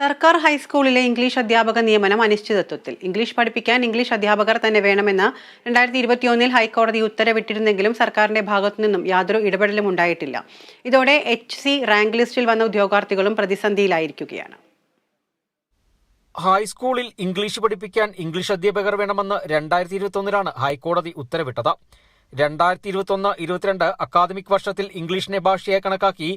സർക്കാർ ഹൈസ്കൂളിലെ ഇംഗ്ലീഷ് അധ്യാപക നിയമനം അനിശ്ചിതത്വത്തിൽ. ഇംഗ്ലീഷ് പഠിപ്പിക്കാൻ ഇംഗ്ലീഷ് അധ്യാപകർ തന്നെ വേണമെന്ന് രണ്ടായിരത്തി ഇരുപത്തിയൊന്നിൽ ഹൈക്കോടതി ഉത്തരവിട്ടിരുന്നെങ്കിലും സർക്കാരിന്റെ ഭാഗത്തു നിന്നും യാതൊരു ഇടപെടലും ഉണ്ടായിട്ടില്ല. ഇതോടെ എച്ച് സി റാങ്ക് ലിസ്റ്റിൽ വന്ന ഉദ്യോഗാർത്ഥികളും പ്രതിസന്ധിയിലായിരിക്കുകയാണ്. ഹൈസ്കൂളിൽ ഇംഗ്ലീഷ് പഠിപ്പിക്കാൻ ഇംഗ്ലീഷ് അധ്യാപകർ വേണമെന്ന് രണ്ടായിരത്തി ഇരുപത്തിയൊന്നിലാണ് ഹൈക്കോടതി ഉത്തരവിട്ടത്. രണ്ടായിരത്തി ഇരുപത്തൊന്ന് ഇരുപത്തിരണ്ട് അക്കാദമിക് വർഷത്തിൽ ഇംഗ്ലീഷിനെ ഭാഷയായി കണക്കാക്കി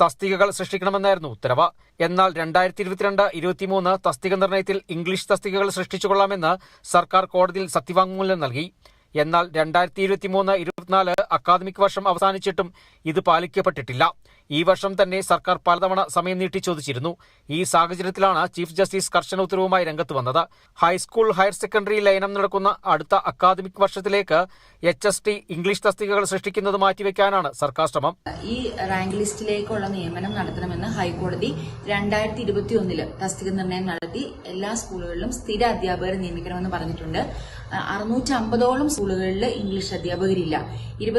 തസ്തികകൾ സൃഷ്ടിക്കണമെന്നായിരുന്നു ഉത്തരവ്. എന്നാൽ രണ്ടായിരത്തി ഇരുപത്തിരണ്ട് ഇരുപത്തിമൂന്ന് തസ്തിക നിർണയത്തിൽ ഇംഗ്ലീഷ് തസ്തികകൾ സൃഷ്ടിച്ചുകൊള്ളാമെന്ന് സർക്കാർ കോടതിയിൽ സത്യവാങ്മൂലം നൽകി. എന്നാൽ രണ്ടായിരത്തി ഇരുപത്തിമൂന്ന് ഇരുപത്തിനാല് അക്കാദമിക് വർഷം അവസാനിച്ചിട്ടും ഇത് പാലിക്കപ്പെട്ടിട്ടില്ല. ഈ വർഷം തന്നെ സർക്കാർ പലതവണ സമയം നീട്ടി ചോദിച്ചിരുന്നു. ഈ സാഹചര്യത്തിലാണ് ചീഫ് ജസ്റ്റിസ് കർശന ഉത്തരവുമായി രംഗത്ത് വന്നത്. ഹൈസ്കൂൾ ഹയർ സെക്കൻഡറി ലയനം നടക്കുന്ന അടുത്ത അക്കാദമിക് വർഷത്തിലേക്ക് എച്ച് എസ് ടി ഇംഗ്ലീഷ് തസ്തികകൾ സൃഷ്ടിക്കുന്നത് മാറ്റിവെക്കാനാണ് സർക്കാർ ശ്രമം. ഈ റാങ്ക് ലിസ്റ്റിലേക്കുള്ള നിയമനം നടത്തണമെന്ന് ഹൈക്കോടതി രണ്ടായിരത്തി ഇരുപത്തി ഒന്നിൽ തസ്തിക നിർണയം നടത്തി എല്ലാ സ്കൂളുകളിലും സ്ഥിര അധ്യാപകരെ നിയമിക്കണമെന്ന് പറഞ്ഞിട്ടുണ്ട്. അറുന്നൂറ്റി സ്കൂളുകളിൽ ഇംഗ്ലീഷ് അധ്യാപകരില്ല.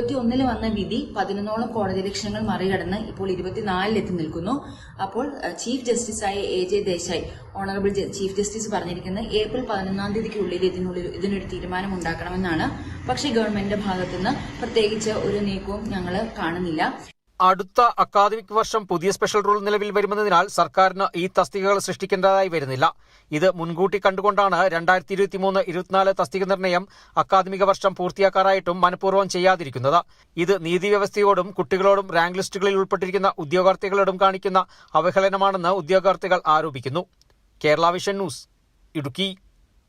ഇരുപത്തി ഒന്നിൽ വന്ന വിധി പതിനൊന്നോളം കോടതി ലക്ഷ്യങ്ങൾ മറികടന്ന് ഇപ്പോൾ ഇരുപത്തിനാലിൽ എത്തി നിൽക്കുന്നു. അപ്പോൾ chief ജസ്റ്റിസായ A J Desai honourable chief justice പറഞ്ഞിരിക്കുന്നത് ഏപ്രിൽ പതിനൊന്നാം തീയതിക്കുള്ളിൽ ഇതിനുള്ളിൽ ഇതിനൊരു തീരുമാനം ഉണ്ടാക്കണമെന്നാണ് പക്ഷേ ഗവൺമെന്റിന്റെ ഭാഗത്തുനിന്ന് പ്രത്യേകിച്ച് ഒരു നീക്കവും ഞങ്ങൾ കാണുന്നില്ല. അടുത്ത അക്കാദമിക് വർഷം പുതിയ സ്പെഷ്യൽ റൂൾ നിലവിൽ വരുമെന്നതിനാൽ സർക്കാരിന് ഈ തസ്തികകൾ സൃഷ്ടിക്കേണ്ടതായി വരുന്നില്ല. ഇത് മുൻകൂട്ടി കണ്ടുകൊണ്ടാണ് രണ്ടായിരത്തി ഇരുപത്തി മൂന്ന് ഇരുപത്തിനാല് തസ്തിക നിർണയം അക്കാദമിക വർഷം പൂർത്തിയാക്കാറായിട്ടും മനഃപൂർവം ചെയ്യാതിരിക്കുന്നത്. ഇത് നീതി വ്യവസ്ഥയോടും കുട്ടികളോടും റാങ്ക് ലിസ്റ്റുകളിൽ ഉൾപ്പെട്ടിരിക്കുന്ന ഉദ്യോഗാർത്ഥികളോടും കാണിക്കുന്ന അവഹേളനമാണെന്ന് ഉദ്യോഗാർത്ഥികൾ ആരോപിക്കുന്നു. Kerala vision news Idukki.